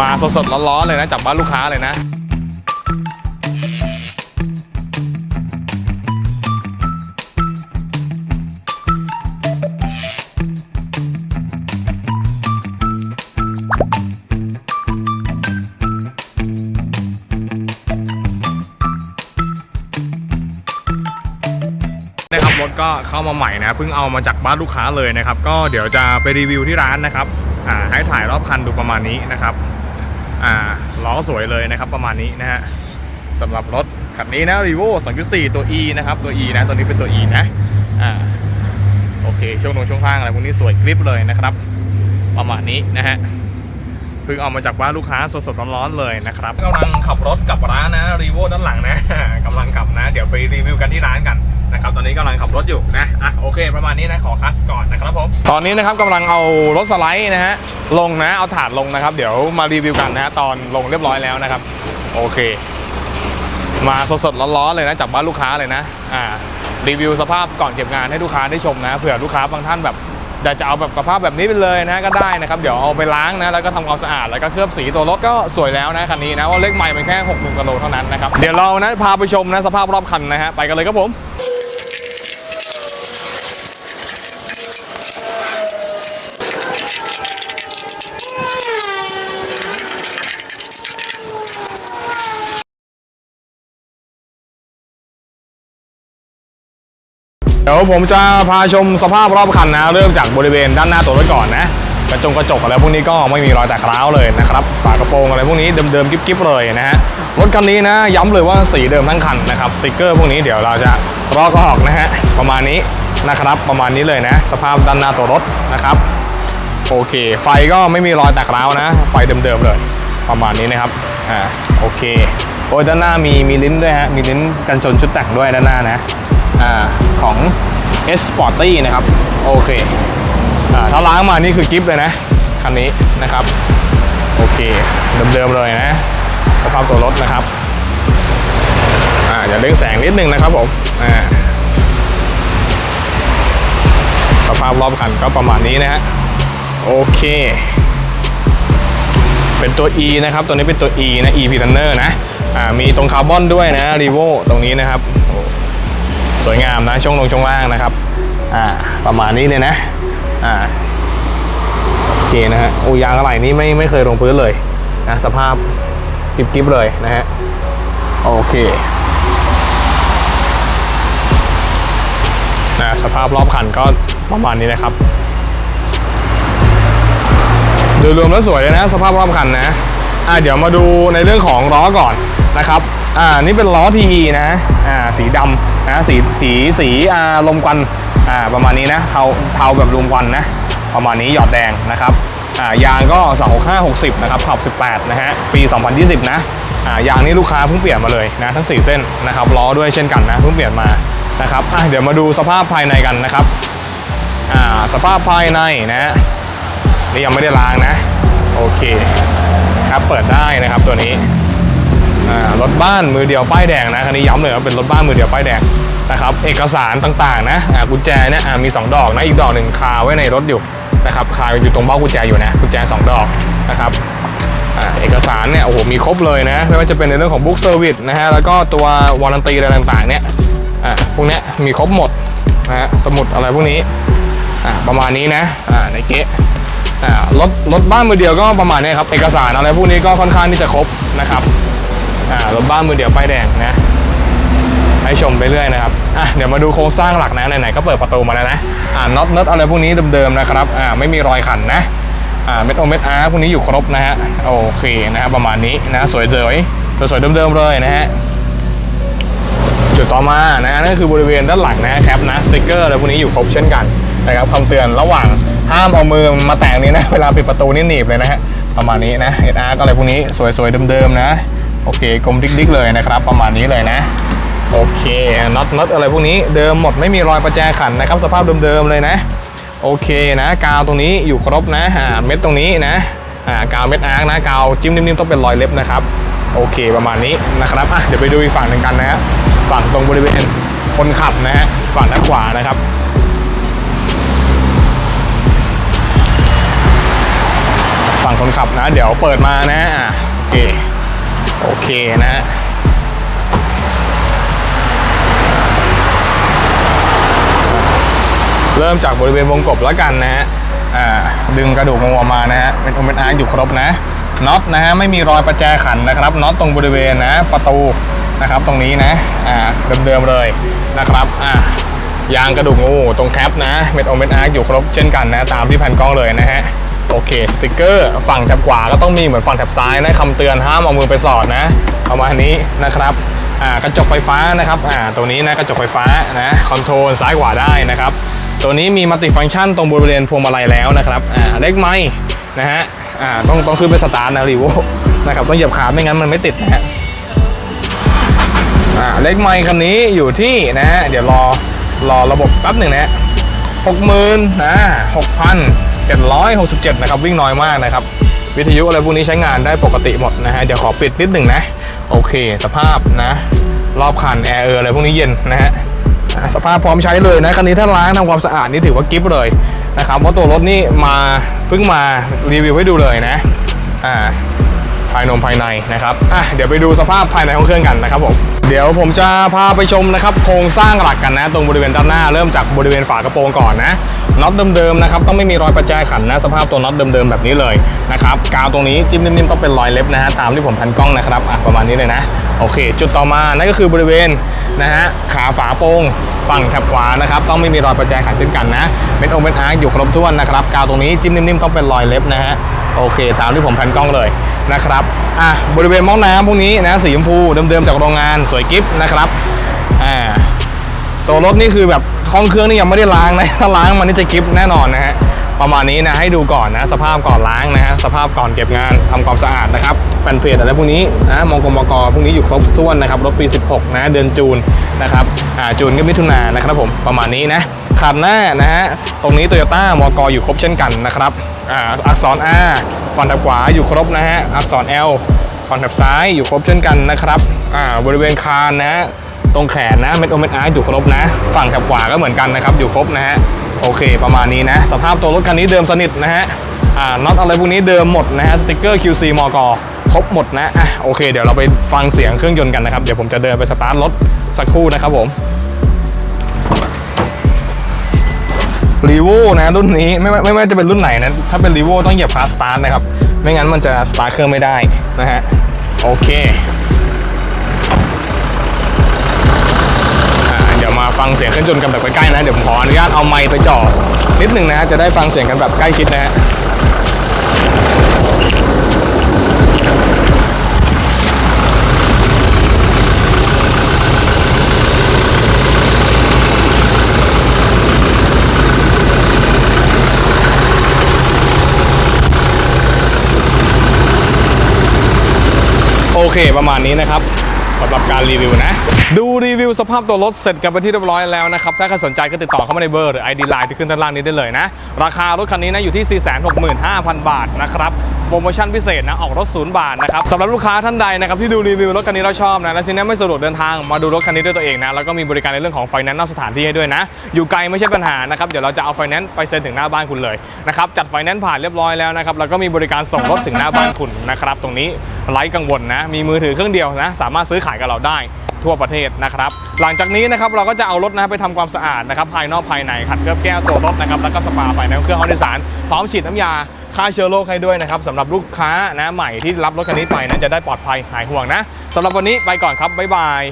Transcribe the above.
มาสดๆร้อนๆเลยนะจากบ้านลูกค้าเลยนะนะครับรถก็เข้ามาใหม่นะเพิ่งเอามาจากบ้านลูกค้าเลยนะครับ ก็เดี๋ยวจะไปรีวิวที่ร้านนะครับให้ถ่ายรอบคันดูประมาณนี้นะครับ อ่าล้อสวยเลยนะครับประมาณนี้นะฮะสำหรับรถคันนี้นะ r e v o 2.4 ตัว E นะครับ ตัว E นะ ตัวนี้เป็นตัว E นะอ่าโอเค ช่วงตรงช่วงข้างอะไรพวกนี้สวยกริปเลยนะครับ ประมาณนี้นะฮะเพิ่งเอามาจากบ้านลูกค้าสดๆร้อนๆเลยนะครับกำลังขับรถกลับร้านนะรีโวด้านหลังนะกำลังขับนะ เดี๋ยวไปรีวิวกันที่ร้านกัน นะครับตอนนี้กำลังขับรถอยู่นะอะโอเคประมาณนี้นะขอคัสก่อนนะครับผมตอนนี้นะครับกำลังเอารถสไลด์นะฮะลงนะเอาถาดลงนะครับ เดี๋ยวมารีวิวกันนะฮะตอนลงเรียบร้อยแล้วนะครับ โอเค มาสดๆร้อนๆเลยนะจากบ้านลูกค้าเลยนะอ่ารีวิวสภาพก่อนเก็บงานให้ลูกค้าได้ชมนะเผื่อลูกค้าบางท่านแบบอยากจะเอาแบบสภาพแบบนี้ไปเลยนะก็ได้นะครับ เดี๋ยวเอาไปล้างนะแล้วก็ทำความสะอาดแล้วก็เคลือบสีตัวรถก็สวยแล้วนะคันนี้นะว่าเลขใหม่มันแค่6 0 0 0กิโลเท่านั้นนะครับเดี๋ยวเรานะพาไปชมนะสภาพรอบคันนะฮะไปกันเลยครับผม ดี๋ยวผมจะพาชมสภาพรอบคันนะ เริ่มจากบริเวณด้านหน้าตัวรถก่อนนะ กระจงกระจกอะไรพวกนี้ก็ไม่มีรอยแตกร้าวเลยนะครับ ฝากระโปรงอะไรพวกนี้เดิมๆกิ๊บๆเลยนะฮะ รถคันนี้นะ ย้ำเลยว่าสีเดิมทั้งคันนะครับ สติกเกอร์พวกนี้เดี๋ยวเราจะลอกออกนะฮะ ประมาณนี้นะครับ ประมาณนี้เลยนะ สภาพด้านหน้าตัวรถนะครับ โอเค ไฟก็ไม่มีรอยแตกร้าวนะ ไฟเดิมๆเลย ประมาณนี้นะครับ อ่า โอเค โอ้ด้านหน้ามีมีลิ้นด้วยฮะ มีลิ้นกันชนชุดแต่งด้วยด้านหน้านะ อของ S Sporty นะครับ โอเคอ่าถ้าล้างมานี่คือกิฟต์เลยนะ คันนี้นะครับ โอเค เดิมๆเลยนะ สภาพตัวรถนะครับอ่าอย่าเล่งแสงนิดนึงนะครับผมอ่าสภาพรอบคันก็ประมาณนี้นะฮะโอเค เป็นตัว E นะครับ ตัวนี้เป็นตัว E นะ E p i t u n n e r นะอ่ามีตรงคาร์บอนด้วยนะ r e v o ตรงนี้นะครับโอ้ สวยงามนะช่วงลงช่วงล่างนะครับอ่าประมาณนี้เลยนะอ่าโอเคนะฮะโอ้ยางอะไรนี่ไม่ไม่เคยลงพื้นเลยนะสภาพกิบๆเลยนะฮะโอเคนะสภาพรอบคันก็ประมาณนี้นะครับโดยรวมแล้วสวยเลยนะ สภาพรอบคันนะอ่าเดี๋ยวมาดูในเรื่องของล้อก่อนนะครับ อ่านี่เป็นล้อ PE นะอ่าสีดำนะสีสีสีอ่าลมควันอ่าประมาณนี้นะเทาเทาแบบลมควันนะประมาณนี้หยอดแดงนะครับอ่ายางก็ 265 60 นะครับขับ18 นะฮะ ปี 2020 นะอ่ายางนี่ลูกค้าเพิ่งเปลี่ยนมาเลยนะทั้ง 4 เส้นนะครับล้อด้วยเช่นกันนะเพิ่งเปลี่ยนมานะครับอะเดี๋ยวมาดูสภาพภายในกันนะครับอ่าสภาพภายในนะนี่ยังไม่ได้ล้างนะ โอเคครับเปิดได้นะครับตัวนี้ รถบ้านมือเดียวป้ายแดงนะคันนี้ย้ำเลยว่าเป็นรถบ้านมือเดียวป้ายแดงนะครับเอกสารต่างๆนะอ่ากุญแจเนี่ยมี 2 ดอกนะอีกดอกหนึ่งคาไว้ในรถอยู่นะครับคาอยู่ตรงเบ้ากุญแจอยู่นะกุญแจ 2 ดอกนะครับอเอกสารเนี่ยโอ้โหมีครบเลยนะไม่ว่าจะเป็นในเรื่องของบุ๊กเซอร์วิสนะฮะแล้วก็ตัววารันตีอะไรต่างๆเนี่ยอ่าพวกนี้มีครบหมดนะฮะสมุดอะไรพวกนี้อ่าประมาณนี้นะอ่าในเก๊ะอ่ารถรถบ้านมือเดียวก็ประมาณนี้ครับเอกสารอะไรพวกนี้ก็ค่อนข้างที่จะครบนะครับ อ่ารถบ้านมือเดียวป้ายแดงนะ ให้ชมไปเรื่อยนะครับอะเดี๋ยวมาดูโครงสร้างหลักนะไหนๆก็เปิดประตูมาแล้วนะอ่าน็อตน็อตอะไรพวกนี้เดิมๆนะครับอ่าไม่มีรอยขันนะอ่าเม็ดโอเม็ดอาร์พวกนี้อยู่ครบนะฮะโอเคนะฮะประมาณนี้นะสวยๆสวยๆเดิมๆเลยนะฮะจุดต่อมานะนั่นคือบริเวณด้านหลังนะแคปนะสติกเกอร์อะไรพวกนี้อยู่ครบเช่นกันนะครับคำเตือนระหว่างห้ามเอามือมาแตะนี้นะเวลาปิดประตูนี่หนีบเลยนะฮะประมาณนี้นะเอ็ดอาร์อะไรพวกนี้สวยๆเดิมๆนะ โอเคกลมดิ๊กๆเลยนะครับ ประมาณนี้เลยนะโอเคน็อตน็อตอะไรพวกนี้เดิมหมดไม่มีรอยประแจขันนะครับ สภาพเดิมๆเลยนะ โอเคนะกาวตรงนี้อยู่ครบนะอ่าเม็ดตรงนี้นะอ่ากาวเม็ดอาร์คนะกาวจิ้มนิ่มๆต้องเป็นรอยเล็บนะครับโอเคประมาณนี้นะครับอะเดี๋ยวไปดูอีกฝั่งหนึ่งกันนะฮะฝั่งตรงบริเวณคนขับนะฮะฝั่งด้านขวานะครับฝฝั่งคนขับนะ เดี๋ยวเปิดมานะอะโอเค โอเคนะฮะเริ่มจากบริเวณวงกบแล้วกันนะฮะอ่าดึงกระดูกงวมานะฮะเป็นโอเมนอาร์อยู่ครบนะน็อตนะฮะไม่มีรอยประแจขันนะครับน็อตตรงบริเวณนะประตูนะครับตรงนี้นะอ่าเดิมๆเลยนะครับอ่ายางกระดูกงูตรงแคปนะเม็ดโอเมนอาร์อยู่ครบเช่นกันนะตามที่แผ่นกล้องเลยนะฮะ โอเคสติกเกอร์ฝั่งแถบขวาก็ต้องมีเหมือนฝั่งแถบซ้ายนะคำเตือนห้ามเอามือไปสอดนะประมาณนี้นะครับอ่ากระจกไฟฟ้านะครับอ่าตัวนี้นะกระจกไฟฟ้านะคอนโทรลซ้ายขวาได้นะครับตัวนี้มีมัลติฟังก์ชันตรงบริเวณพวงมาลัยแล้วนะครับอ่าเล็กไม้นะฮะอ่าต้องต้องขึ้นไปสตาร์ทนะรีโวนะครับต้องเหยียบขาไม่งั้นมันไม่ติดนะฮะอ่าเล็กไม้คันนี้อยู่ที่นะฮะเดี๋ยวรอรอระบบแป๊บหนึ่งนะฮะหกหมื่นนะหกพัน เจ็ดร้อยหกสิบเจ็ดนะครับ วิ่งน้อยมากนะครับ วิทยุอะไรพวกนี้ใช้งานได้ปกติหมดนะฮะ เดี๋ยวขอปิดนิดหนึ่งนะ โอเค สภาพนะ รอบคันแอร์เอออะไรพวกนี้เย็นนะฮะสภาพพร้อมใช้เลยนะคันนี้ถ้าล้างทำความสะอาดนี่ถือว่ากิฟต์เลยนะครับเพราะตัวรถนี่มาเพิ่งมารีวิวให้ดูเลยนะอ่าภายนมภายในนะครับอะเดี๋ยวไปดูสภาพภายในของเครื่องกันนะครับผมเดี๋ยวผมจะพาไปชมนะครับโครงสร้างหลักกันนะ ตรงบริเวณด้านหน้าเริ่มจากบริเวณฝากระโปรงก่อนนะ น็อตเดิมๆนะครับต้องไม่มีรอยประแจขันนะสภาพตัวน็อตเดิมๆแบบนี้เลยนะครับกาวตรงนี้จิ้มนิ่มๆต้องเป็นรอยเล็บนะฮะตามที่ผมพันกล้องนะครับอะประมาณนี้เลยนะโอเค จุดต่อมานั่นก็คือบริเวณนะฮะขาฝาโปรงฝั่งแถบขวานะครับต้องไม่มีรอยประแจขันเช่นกันนะเป็นองค์เป็นอาร์คอยู่ครบถ้วนนะครับกาวตรงนี้จิ้มนิ่มๆต้องเป็นรอยเล็บนะฮะโอเค ตามที่ผมแผนกล้องเลยนะครับอะบริเวณม้องน้ำพวกนี้นะสีชมพูเดิมๆจากโรงงานสวยกิฟต์นะครับอ่าตัวรถนี่คือแบบ ห้องเครื่องนี่ยังไม่ได้ล้างนะ ถ้าล้างมันนี่จะกิฟแน่นอนนะฮะ ประมาณนี้นะให้ดูก่อนนะ สภาพก่อนล้างนะฮะ สภาพก่อนเก็บงานทำความสะอาดนะครับแผ่นเพจอะไรพวกนี้นะมองกมกรพวกนี้อยู่ครบถ้วนนะครับ รถปี 16 นะ เดือนจูนนะครับ อ่า จูนก็มิถุนายนนะครับผม ประมาณนี้นะขับหน้านะฮะ ตรงนี้โตโยต้ามกอยู่ครบเช่นกันนะครับ อ่า อักษร R ฝั่งแถบขวาอยู่ครบนะฮะ อักษร L ฝั่งแถบซ้ายอยู่ครบเช่นกันนะครับ อ่า บริเวณคานนะ ตรงแขนนะเม็ดโอเม็ดอาร์อยู่ครบนะ ฝั่งแถบขวาก็เหมือนกันนะครับ อยู่ครบนะฮะโอเค ประมาณนี้นะ สภาพตัวรถคันนี้เดิมสนิทนะฮะอ่าน็อตอะไรพวกนี้เดิมหมดนะฮะสติกเกอร์ QC มกครบหมดนะอะโอเค เดี๋ยวเราไปฟังเสียงเครื่องยนต์กันนะครับ เดี๋ยวผมจะเดินไปสตาร์ทรถสักครู่นะครับผมรีโวนะรุ่นนี้ไม่ว่ไม่จะเป็นรุ่นไหนนะถ้าเป็นรีโวต้องเหยียบคาสตาร์ทนะครับ ไม่งั้นมันจะสตาร์ทเครื่องไม่ได้นะฮะโอเค อ่าเดี๋ยวมา ฟังเสียงเครื่องยนต์กันแบบใกล้ๆนะ เดี๋ยวผมขออนุญาตเอาไมค์ไปจ่อนิดนึงนะจะได้ฟังเสียงกันแบบใกล้ชิดนะฮะโอเค ประมาณนี้นะครับสำหรับการรีวิวนะ ดูรีวิวสภาพตัวรถเสร็จกันไปที่เรียบร้อยแล้วนะครับ ถ้าใครสนใจก็ติดต่อเข้ามาในเบอร์หรือ ID Line ที่ขึ้นด้านล่างนี้ได้เลยนะ ราคารถคันนี้นะอยู่ที่ 465,000 บาทนะครับ โปรโมชั่นพิเศษนะ ออกรถศูนย์บาทนะครับสำหรับลูกค้าท่านใดนะครับที่ดูรีวิวรถคันนี้เราชอบนะ และทีนี้ไม่สะดวกเดินทางมาดูรถคันนี้ด้วยตัวเองนะ แล้วก็มีบริการในเรื่องของไฟแนนซ์นอกสถานที่ให้ด้วยนะ อยู่ไกลไม่ใช่ปัญหานะครับ เดี๋ยวเราจะเอาไฟแนนซ์ไปเซ็นถึงหน้าบ้านคุณเลยนะครับ จัดไฟแนนซ์ผ่านเรียบร้อยแล้วนะครับ แล้วก็มีบริการส่งรถถึงหน้าบ้านคุณนะครับ ตรงนี้ไร้กังวลนะ มีมือถือเครื่องเดียวนะ สามารถซื้อขายกับเราได้ ทั่วประเทศนะครับหลังจากนี้นะครับเราก็จะเอารถนะไปทำความสะอาดนะครับภายนอกภายในขัดเคลือบแก้วตัวรถนะครับแล้วก็สปาภายในเครื่องห้องโดยสารพร้อมฉีดน้ำยาฆ่าเชื้อโรคให้ด้วยนะครับสำหรับลูกค้านะใหม่ที่รับรถคันนี้ไปนะจะได้ปลอดภัยหายห่วงนะสำหรับวันนี้ไปก่อนครับบ๊ายบาย